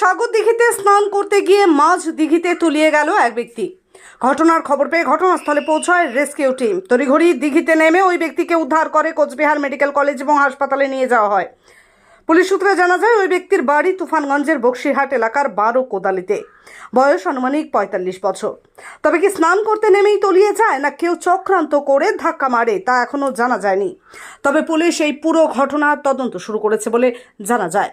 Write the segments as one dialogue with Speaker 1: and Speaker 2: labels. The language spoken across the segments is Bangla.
Speaker 1: সাগর দিঘিতে স্নান করতে গিয়ে মাঝ দিঘিতে তলিয়ে গেল এক ব্যক্তি। ঘটনার খবর পেয়ে ঘটনাস্থলে পৌঁছায় রেস্কিউ টিম। তড়িঘড়ি দিঘিতে নেমে ওই ব্যক্তিকে উদ্ধার করে কোচবিহার মেডিকেল কলেজ এবং হাসপাতালে নিয়ে যাওয়া হয়। পুলিশ সূত্রে জানা যায়, ওই ব্যক্তির বাড়ি তুফানগঞ্জের বক্সিরহাট এলাকার বারো কোদালিতে। বয়স আনুমানিক পঁয়তাল্লিশ বছর। তবে কি স্নান করতে নেমেই তলিয়ে যায়, না কেউ চক্রান্ত করে ধাক্কা মারে, তা এখনও জানা যায়নি। তবে পুলিশ এই পুরো ঘটনার তদন্ত শুরু করেছে বলে জানা যায়।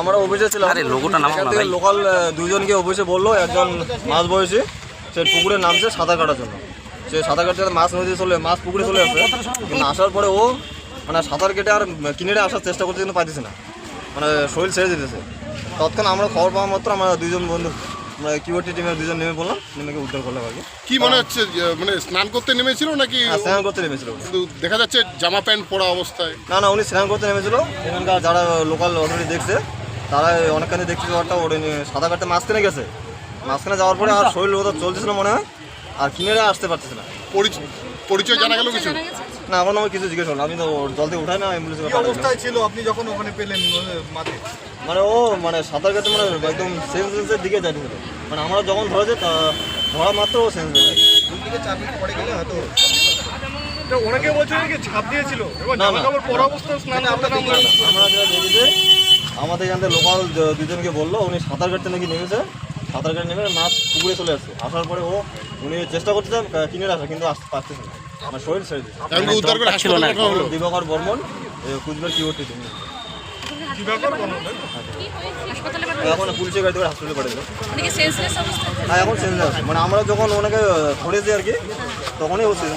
Speaker 2: আমরা অফিসে ছিলাম।
Speaker 3: আরে, লোগোটা নামাও না ভাই।
Speaker 2: লোকাল আহ, দুজনকে অফিসে বলল একজন মাছ বয়সী সে পুকুরে নামছে সাঁতার কাটার জন্য। সে সাঁতার কাটতে মাছ নদীতে চলে মাছ পুকুরে চলে আসছে কিন্তু আসার পরে ও মানে সাঁতার কেটে আর কিনারে আসার চেষ্টা করছে কিন্তু পাইতেছে না। মানে শরীর ছেড়ে দিতেছে। তৎক্ষণ আমরা খবর পাওয়া মাত্র আমরা দুইজন বন্ধু আমরা কিউটি টিমের দুজন নেমে পড়লাম নেমে উদ্ধার করলাম আর কি।
Speaker 4: মনে হচ্ছে মানে স্নান করতে নেমেছিল নাকি
Speaker 2: আর স্নান করতে নেমেছিল।
Speaker 4: কিন্তু দেখা যাচ্ছে জামা প্যান্ট পরা অবস্থায়।
Speaker 2: না না উনি স্নান করতে নেমেছিল। এখানকার যারা লোকাল অথরিটি দেখছে তারা অনেকখানি দেখছে ওটা নিয়ে সাঁতার কাটতে মাঝখানে গেছে। মাঝখানে যাওয়ার পরে আর শরীর ওদের চলতেছিল মনে হয় আর কিনারে আসতে পারতেছে না।
Speaker 4: পরিচ- পরিচয় জানা গেল কিছু?
Speaker 2: না এখন আমার কিছু জিজ্ঞেস হলো আমি তো জল থেকে উঠাই না অ্যাম্বুলেন্সে অবস্থায়
Speaker 5: ছিল? আপনি যখন ওখানে পেলেন
Speaker 2: মানে ও মানে সাঁতার কাটতে মানে একদম সেন্সেন্সের দিকে যাইতেছিল মানে আমরা যখন ধরেছে তা ধরা মাত্র ও সেন্স হয়ে যায়।
Speaker 5: দিকে চাপি পড়ে গেলে হয়তো অনেকে বলছে ছাপ দিয়েছিল। এবার
Speaker 2: না, না।
Speaker 5: কাপড় পরা অবস্থায় স্নান করতে নামলো।
Speaker 2: আমরা যেটা দেখেছি আমাদের এখান থেকে লোকাল দুজনকে বলল উনি সাঁতার কাটতে নাকি নেমেছে সাঁতার কাটতে নেমে মাছ পুকুরে চলে আসছে। আসার পরে ও উনি চেষ্টা করতে কিনে আসা কিন্তু আসতে পারতেছে না। আমার শরীর ছেড়ে দিচ্ছে দিবাকর বর্মন কুচবিহার টিম
Speaker 5: কি বলো না?
Speaker 2: এখন পুলিশের গাড়ি করে এখন সেন্স আছে মানে আমরা যখন ওনাকে ধরেছি আর কি তখনই ও সেন্স